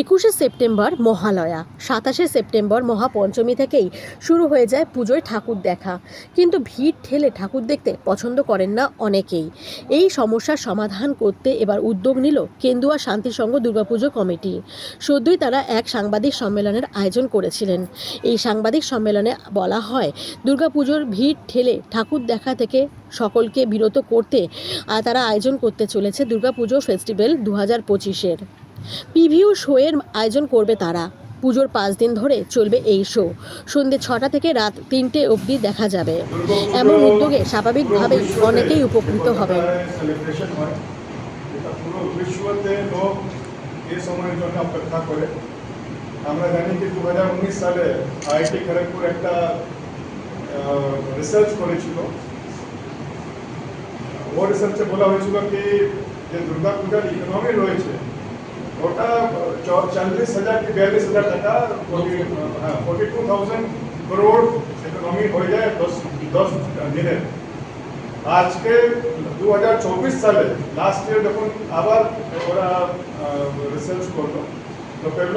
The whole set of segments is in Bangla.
একুশে সেপ্টেম্বর মহালয়া। সাতাশে সেপ্টেম্বর মহাপঞ্চমী থেকেই শুরু হয়ে যায় পুজোয় ঠাকুর দেখা। কিন্তু ভিড় ঠেলে ঠাকুর দেখতে পছন্দ করেন না অনেকেই। এই সমস্যার সমাধান করতে এবার উদ্যোগ নিল কেন্দুয়া শান্তিসংঘ দুর্গাপুজো কমিটি। সদ্যই তারা এক সাংবাদিক সম্মেলনের আয়োজন করেছিলেন। এই সাংবাদিক সম্মেলনে বলা হয় দুর্গাপুজোর ভিড় ঠেলে ঠাকুর দেখা থেকে সকলকে বিরত করতে তারা আয়োজন করতে চলেছে দুর্গাপুজো ফেস্টিভ্যাল দু হাজার পঁচিশের। পিভিউ শোয়ের আয়োজন করবে তারা। পুজোর পাঁচ দিন ধরে চলবে এই শো সন্ধ্যে ছটা থেকে রাত তিনটে অবধি দেখা যাবে। এমন উদ্যোগে স্বাভাবিকভাবেই অনেকেই উপকৃত করে আমরা জানি যে দু হাজার উনিশ সালে আইআইটি খড়গপুর একটা রিসার্চ করেছিল। ও রিসার্চে বলা হয়েছিল কি যে ইকোনমি রয়েছে। ওটা চল্লিশ হাজার কি বিয়াল্লিশ হাজার টাকা forty two thousand crore economy হয়ে যায় দশ দশ দিনের। আজকে দু হাজার চব্বিশ সালে লাস্ট ইয়ার যখন আবার ওরা রিসার্চ করল, তো পেল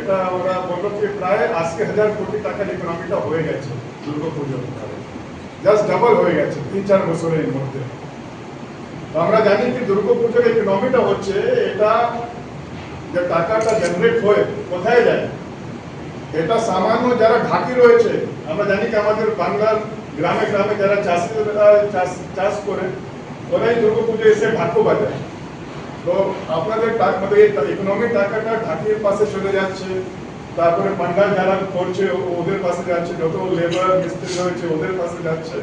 এটা ওরা বলল কি প্রায় আজকে হাজার কোটি টাকার ইকোনমিটা হয়ে গেছে দুর্গা পুজোর জাস্ট ডাবল হয়ে গেছে, তিন চার বছরের মধ্যে। আমরা জানি কি দুর্গা পুজোর ইকোনমিটা হচ্ছে এটা যে টাকাটা জেনারেট হয়ে কোথায় যায়? এটা সামান্য যারা ঘাটি রয়েছে, আমরা জানি কি আমাদের বাংলার গ্রামে গ্রামে যারা চাষিরা চাষ চাষ করে, ওরাই দুর্গা পুজো এসে ভাগ্য বাজায়। তো আপনাদের মানে ইকোনমিক টাকাটা ঘাটির পাশে চলে যাচ্ছে, তারপরে পান্ডাল যারা করছে ওদের পাশে যাচ্ছে, যত লেবার মিস্ত্রি রয়েছে, ওদের পাশে যাচ্ছে,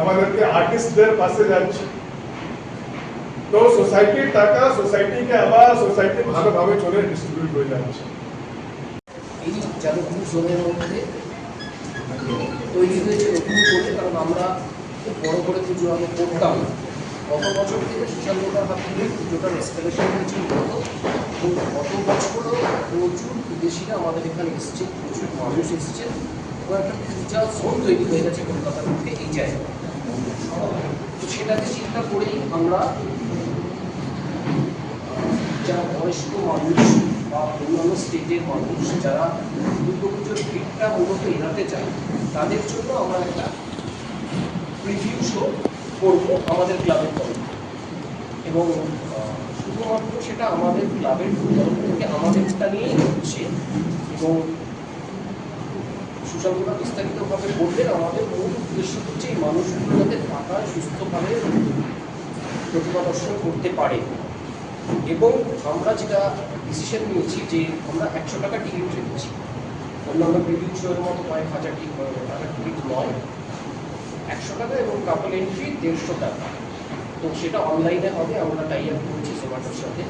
আমাদেরকে আর্টিস্টদের পাশে যাচ্ছে। তো সোসাইটির টাকা সোসাইটিকে আবার সোসাইটি ভালোভাবে চলে ডিস্ট্রিবিউট হয়ে যাচ্ছে। এই যাদবপুর জোনের মধ্যে তৈরি হয়েছে নতুন করে, কারণ আমরা খুব বড় করে পুজো আগে করতাম। না। গত বছর থেকে সোশ্যাল মিডিয়ার হাত থেকে পুজোটার এস্কালেশন হয়েছে এবং গত বছরও প্রচুর বিদেশিরা আমাদের এখানে এসছে, প্রচুর মানুষ এসছে। এবং একটা পূজা জোন তৈরি হয়ে গেছে কলকাতার মধ্যে, এই জায়গায়। সেটাকে চিন্তা করেই আমরা যারা বয়স্ক মানুষ বা অন্যান্য স্টেটের মানুষ, যারা দুর্গাপুজোর ভিড়টা মূলত এড়াতে চায়, তাদের জন্য আমরা একটা প্রিভিউ শো করব আমাদের ক্লাবের তরফ এবং শুধুমাত্র সেটা আমাদের ক্লাবের তরফ থেকে আমাদেরটা নিয়েই হচ্ছে। এবং সুশান্তরা বিস্তারিতভাবে বললেন আমাদের মূল উদ্দেশ্য হচ্ছে এই মানুষগুলো যাতে থাকা সুস্থভাবে প্রতিমা করতে পারে। এবং আমরা যেটা ডিসিশন নিয়েছি যে আমরা একশো টাকা টিকিট রেখেছি। অন্যান্য প্রিভিউ শোয়ের মতো কয়েক হাজার টাকা টিকিট নয়। একশো টাকা এবং কাপল এন্ট্রি দেড়শো টাকা। তো সেটা অনলাইনে হবে, আমরা টাই আপ করেছি জোম্যাটোর সাথে।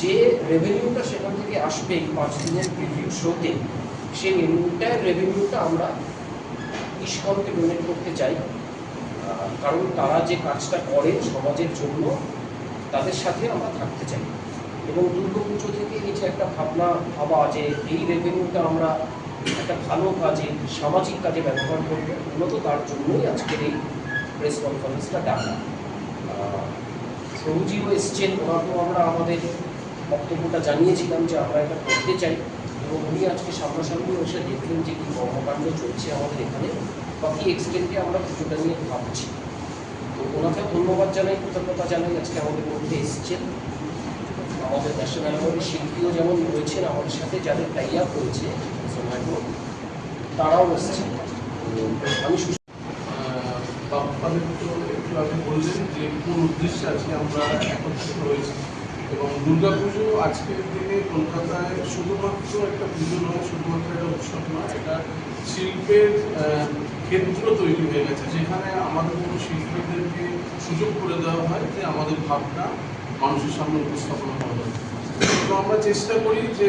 যে রেভিনিউটা সেখান থেকে আসবে এই পাঁচ দিনের প্রিভিউ শোতে সেই এন্টায়ার রেভিনিউটা আমরা ইস্কনকে ডোনেট করতে চাই। কারণ তারা যে কাজটা করে সমাজের জন্য তাদের সাথে আমরা থাকতে চাই। এবং দুর্গাপুজো থেকে এই যে একটা ভাবনা, ভাবা যে এই রেভিনিউটা আমরা একটা ভালো কাজে, সামাজিক কাজে ব্যবহার করব। মূলত তার জন্যই আজকের এই প্রেস কনফারেন্সটা ডাকা। প্রভুজিও এসছেন, ওনাকেও আমরা আমাদের বক্তব্যটা জানিয়েছিলাম যে আমরা এটা করতে চাই। এবং উনি আজকে সামনাসামনি এসে দেখলেন যে কী কর্মকাণ্ড চলছে আমাদের এখানে, বা কী এক্সটেন্টে আমরা পুজোটা নিয়ে ভাবছি। ওনাকে ধন্যবাদ জানাই, কৃতজ্ঞতা জানাই আজকে আমাদের মধ্যে এসেছেন। আমাদের শিল্পীও যেমন রয়েছেন আমাদের সাথে, যাদের টাই আপ জোম্যাটো তারাও এসেছেন। আমি একটু আগে কোন উদ্দেশ্যে আজকে আমরা একত্রিত এবং দুর্গাপুজো আজকের দিনে কলকাতায় শুধুমাত্র একটা পুজো নয়, শুধুমাত্র একটা উৎসব নয় শিল্পের ক্ষেত্র তৈরি হয়ে গেছে। যেখানে আমাদের মতো শিল্পীদেরকে সুযোগ করে দেওয়া হয় যে আমাদের ভাবনা মানুষের সামনে উপস্থাপন করা হয়। তো আমরা চেষ্টা করি যে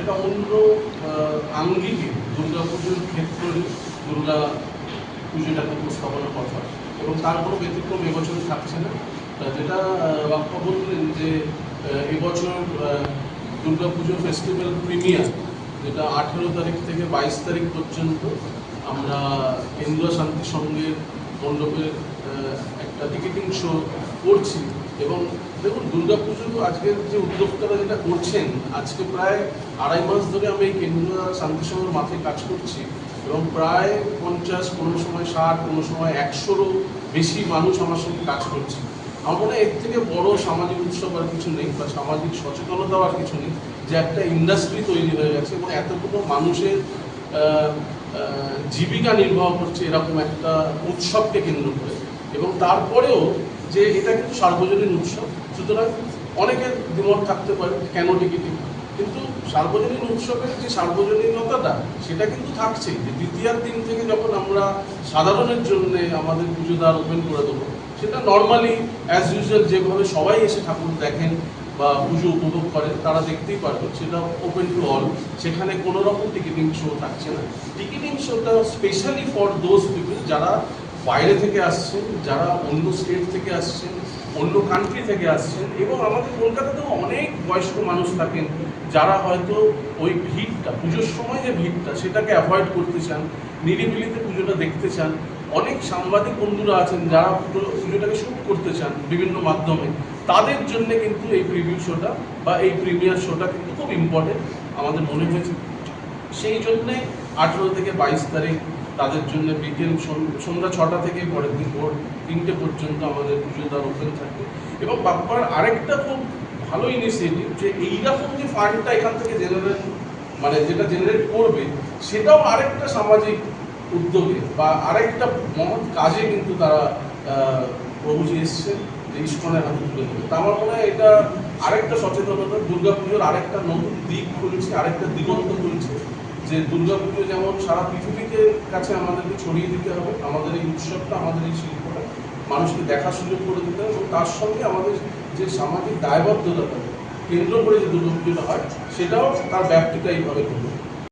এটা অন্য আঙ্গিকে দুর্গাপুজোর ক্ষেত্রে দুর্গা পুজোটাকে উপস্থাপনা কথা এবং তার কোনো ব্যতিক্রম এবছর থাকছে না। যেটা বাপ্পা বললেন যে এবছর দুর্গা পুজো ফেস্টিভ্যাল প্রিমিয়ার যেটা আঠেরো তারিখ থেকে বাইশ তারিখ পর্যন্ত আমরা কেন্দ্রীয় শান্তি সংঘের মণ্ডপের টিকিটিং শো করছি। এবং দেখুন দুর্গাপুজো আজকের যে উদ্যোক্তারা যেটা করছেন, আজকে প্রায় আড়াই মাস ধরে আমি এই কেন্দ্রীয় শান্তিসভার মাঠে কাজ করছি এবং প্রায় পঞ্চাশ কোনো সময় ষাট কোনো সময় একশোরও বেশি মানুষ আমার সঙ্গে কাজ করছে। আমার মনে হয় এর থেকে বড় সামাজিক উৎসব আর কিছু নেই বা সামাজিক সচেতনতা আর কিছু নেই, যে একটা ইন্ডাস্ট্রি তৈরি হয়ে গেছে এবং এতগুলো মানুষের জীবিকা নির্বাহ করছে এরকম একটা উৎসবকে কেন্দ্র করে। এবং তারপরেও যে এটা কিন্তু সার্বজনীন উৎসব সুতরাং অনেকের দ্বিমত থাকতে পারে কেন টিকিটিং কিন্তু সার্বজনীন উৎসবের যে সার্বজনীনতাটা, সেটা কিন্তু থাকছেই। যে দ্বিতীয়ার দিন থেকে যখন আমরা সাধারণের জন্য আমাদের পুজো দ্বার ওপেন করে দেবো, সেটা নর্মালি অ্যাজ ইউজুয়াল যেভাবে সবাই এসে ঠাকুর দেখেন বা পুজো উপভোগ করেন, তারা দেখতেই পারবেন। সেটা ওপেন টু অল সেখানে কোনো রকম টিকিটিং শো থাকছে না। টিকিটিং শোটা স্পেশালি ফর দোজ পিপল যারা বাইরে থেকে আসছেন, যারা অন্য স্টেট থেকে আসছেন, অন্য কান্ট্রি থেকে আসছেন, এবং আমাদের কলকাতাতেও অনেক বয়স্ক মানুষ থাকেন, যারা হয়তো ওই ভিড়টা, পুজোর সময় যে ভিড়টা, সেটাকে অ্যাভয়েড করতে চান, নিরিবিলিতে পুজোটা দেখতে চান। অনেক সাংবাদিক বন্ধুরা আছেন যারা পুজোটাকে শ্যুট করতে চান বিভিন্ন মাধ্যমে। তাদের জন্য কিন্তু এই প্রিভিউ শোটা বা এই প্রিমিয়ার শোটা কিন্তু খুব ইম্পর্টেন্ট আমাদের মনে হয়েছে। সেই জন্যে আঠেরো থেকে বাইশ তারিখ তাদের জন্য বিকেল সন- সন্ধ্যা ছটা থেকে পরের দিন ভোর তিনটে পর্যন্ত আমাদের পুজো দ্বার ওপেন থাকবে। এবং বাপ্পার আরেকটা খুব ভালো ইনিশিয়েটিভ যে এইরকম যে ফান্ডটা এখান থেকে জেনারেট মানে যেটা জেনারেট করবে, সেটাও আরেকটা সামাজিক উদ্যোগে বা আরেকটা মহৎ কাজে কিন্তু তারা প্রভুজি এসছেন যে ইস্কনের হাতে তুলে দেবে। তা আমার মনে হয় এটা আরেকটা সচেতনতা, দুর্গাপুজোর আরেকটা নতুন দিক খুলছে, আরেকটা দিগন্ত খুলছে। যে দুর্গাপুজো যেমন সারা পৃথিবীকে কাছে আমাদেরকে ছড়িয়ে দিতে হবে, আমাদের এই উৎসবটা, আমাদের এই শিল্পটা মানুষকে দেখার সুযোগ করে দিতে হবে এবং তার সঙ্গে আমাদের যে সামাজিক দায়বদ্ধতা কেন্দ্র করে যে দুর্গাপুজোটা হয়, সেটাও তার ব্যাপ্তিটা এইভাবে করবে।